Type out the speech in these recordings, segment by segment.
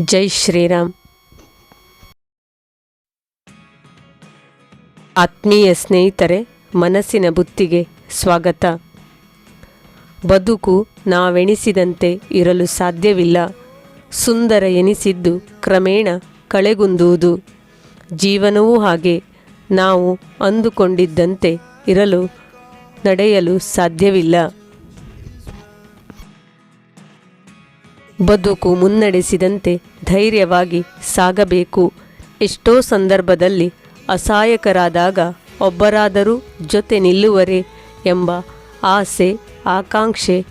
ಜೈ ಶ್ರೀರಾಮ್. ಆತ್ಮೀಯ ಸ್ನೇಹಿತರೆ, ಮನಸ್ಸಿನ ಬುತ್ತಿಗೆ ಸ್ವಾಗತ. ಬದುಕು ನಾವೆಣಿಸಿದಂತೆ ಇರಲು ಸಾಧ್ಯವಿಲ್ಲ. ಸುಂದರ ಎನಿಸಿದ್ದು ಕ್ರಮೇಣ ಕಳೆಗುಂದುವುದು. ಜೀವನವೂ ಹಾಗೆ, ನಾವು ಅಂದುಕೊಂಡಿದ್ದಂತೆ ಇರಲು ನಡೆಯಲು ಸಾಧ್ಯವಿಲ್ಲ. ಬದುಕು ಮುನ್ನಡೆಸಿದಂತೆ ಧೈರ್ಯವಾಗಿ ಸಾಗಬೇಕು. ಎಷ್ಟೋ ಸಂದರ್ಭದಲ್ಲಿ ಅಸಹಾಯಕರಾದಾಗ ಒಬ್ಬರಾದರೂ ಜೊತೆ ನಿಲ್ಲುವರೆ ಎಂಬ ಆಸೆ, ಆಕಾಂಕ್ಷೆ.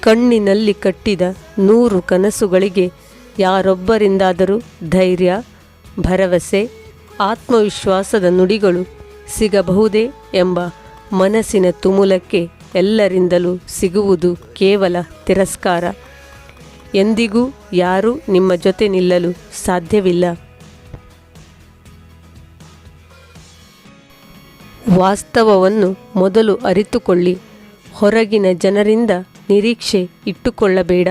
ಕಣ್ಣಿನಲ್ಲಿ ಕಟ್ಟಿದ ನೂರು ಕನಸುಗಳಿಗೆ ಯಾರೊಬ್ಬರಿಂದಾದರೂ ಧೈರ್ಯ, ಭರವಸೆ, ಆತ್ಮವಿಶ್ವಾಸದ ನುಡಿಗಳು ಸಿಗಬಹುದೇ ಎಂಬ ಮನಸ್ಸಿನ ತುಮುಲಕ್ಕೆ ಎಲ್ಲರಿಂದಲೂ ಸಿಗುವುದು ಕೇವಲ ತಿರಸ್ಕಾರ. ಎಂದಿಗೂ ಯಾರೂ ನಿಮ್ಮ ಜೊತೆ ನಿಲ್ಲಲು ಸಾಧ್ಯವಿಲ್ಲ. ವಾಸ್ತವವನ್ನು ಮೊದಲು ಅರಿತುಕೊಳ್ಳಿ. ಹೊರಗಿನ ಜನರಿಂದ ನಿರೀಕ್ಷೆ ಇಟ್ಟುಕೊಳ್ಳಬೇಡ.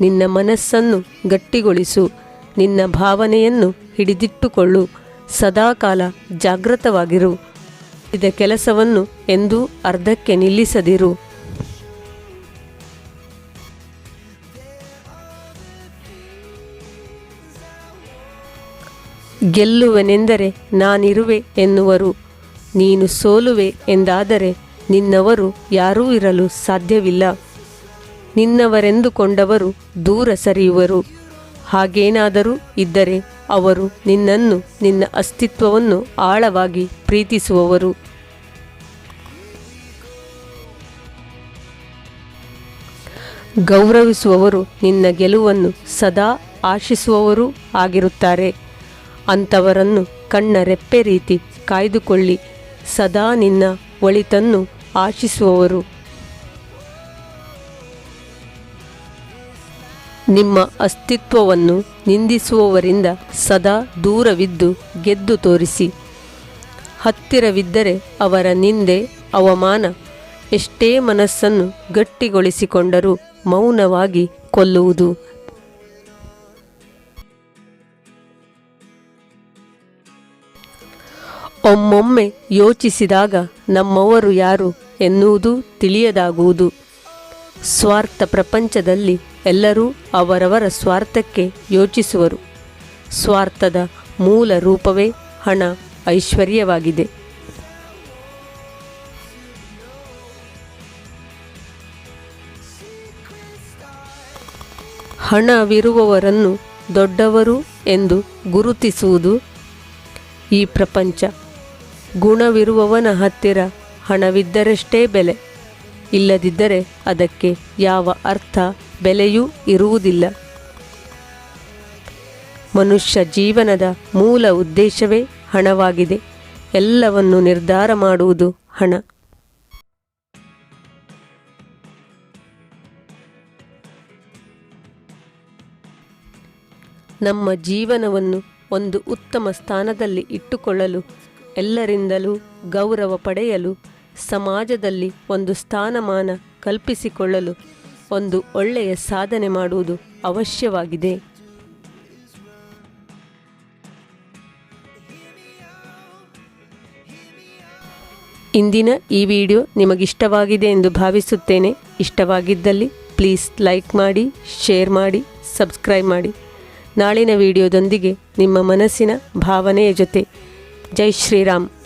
ನಿನ್ನ ಮನಸ್ಸನ್ನು ಗಟ್ಟಿಗೊಳಿಸು. ನಿನ್ನ ಭಾವನೆಯನ್ನು ಹಿಡಿದಿಟ್ಟುಕೊಳ್ಳು. ಸದಾಕಾಲ ಜಾಗೃತವಾಗಿರು ಇದ ಕೆಲಸವನ್ನು ಎಂದೂ ಅರ್ಧಕ್ಕೆ ನಿಲ್ಲಿಸದಿರು. ಗೆಲ್ಲುವೆನೆಂದರೆ ನಾನಿರುವೆ ಎನ್ನುವರು. ನೀನು ಸೋಲುವೆ ಎಂದಾದರೆ ನಿನ್ನವರು ಯಾರೂ ಇರಲು ಸಾಧ್ಯವಿಲ್ಲ. ನಿನ್ನವರೆಂದುಕೊಂಡವರು ದೂರ ಸರಿಯುವರು. ಹಾಗೇನಾದರೂ ಇದ್ದರೆ ಅವರು ನಿನ್ನನ್ನು, ನಿನ್ನ ಅಸ್ತಿತ್ವವನ್ನು ಆಳವಾಗಿ ಪ್ರೀತಿಸುವವರು. ಗೌರವಿಸುವವರು ನಿನ್ನ ಗೆಲುವನ್ನು ಸದಾ ಆಶಿಸುವವರೂ ಆಗಿರುತ್ತಾರೆ. ಅಂಥವರನ್ನು ಕಣ್ಣ ರೆಪ್ಪೆ ರೀತಿ ಕಾಯ್ದುಕೊಳ್ಳಿ. ಸದಾ ನಿನ್ನ ಒಳಿತನ್ನು ಆಶಿಸುವವರು. ನಿಮ್ಮ ಅಸ್ತಿತ್ವವನ್ನು ನಿಂದಿಸುವವರಿಂದ ಸದಾ ದೂರವಿದ್ದು ಗೆದ್ದು ತೋರಿಸಿ. ಹತ್ತಿರವಿದ್ದರೆ ಅವರ ನಿಂದೆ ಅವಮಾನ. ಎಷ್ಟೇ ಮನಸ್ಸನ್ನು ಗಟ್ಟಿಗೊಳಿಸಿಕೊಂಡರೂ ಮೌನವಾಗಿ ಕೊಲ್ಲುವುದು. ಒಮ್ಮೊಮ್ಮೆ ಯೋಚಿಸಿದಾಗ ನಮ್ಮವರು ಯಾರು ಎನ್ನುವುದು ತಿಳಿಯದಾಗುವುದು. ಸ್ವಾರ್ಥ ಪ್ರಪಂಚದಲ್ಲಿ ಎಲ್ಲರೂ ಅವರವರ ಸ್ವಾರ್ಥಕ್ಕೆ ಯೋಚಿಸುವರು. ಸ್ವಾರ್ಥದ ಮೂಲ ರೂಪವೇ ಹಣ, ಐಶ್ವರ್ಯವಾಗಿದೆ. ಹಣವಿರುವವರನ್ನು ದೊಡ್ಡವರು ಎಂದು ಗುರುತಿಸುವುದು ಈ ಪ್ರಪಂಚ. ಗುಣವಿರುವವನ ಹತ್ತಿರ ಹಣವಿದ್ದರಷ್ಟೇ ಬೆಲೆ. ಇಲ್ಲದಿದ್ದರೆ ಅದಕ್ಕೆ ಯಾವ ಅರ್ಥ? ಬೆಲೆಯೂ ಇರುವುದಿಲ್ಲ. ಮನುಷ್ಯ ಜೀವನದ ಮೂಲ ಉದ್ದೇಶವೇ ಹಣವಾಗಿದೆ. ಎಲ್ಲವನ್ನು ನಿರ್ಧಾರ ಮಾಡುವುದು ಹಣ. ನಮ್ಮ ಜೀವನವನ್ನು ಒಂದು ಉತ್ತಮ ಸ್ಥಾನದಲ್ಲಿ ಇಟ್ಟುಕೊಳ್ಳಲು, ಎಲ್ಲರಿಂದಲೂ ಗೌರವ ಪಡೆಯಲು ಸಮಾಜದಲ್ಲಿ ಒಂದು ಸ್ಥಾನಮಾನ ಕಲ್ಪಿಸಿಕೊಳ್ಳಲು ಒಂದು ಒಳ್ಳೆಯ ಸಾಧನೆ ಮಾಡುವುದು ಅವಶ್ಯವಾಗಿದೆ. ಇಂದಿನ ಈ ವಿಡಿಯೋ ನಿಮಗಿಷ್ಟವಾಗಿದೆ ಎಂದು ಭಾವಿಸುತ್ತೇನೆ. ಇಷ್ಟವಾಗಿದ್ದಲ್ಲಿ ಪ್ಲೀಸ್ ಲೈಕ್ ಮಾಡಿ, ಶೇರ್ ಮಾಡಿ, ಸಬ್ಸ್ಕ್ರೈಬ್ ಮಾಡಿ. ನಾಳಿನ ವಿಡಿಯೋದೊಂದಿಗೆ ನಿಮ್ಮ ಮನಸ್ಸಿನ ಭಾವನೆಯ ಜೊತೆ. ಜೈ ಶ್ರೀರಾಮ್.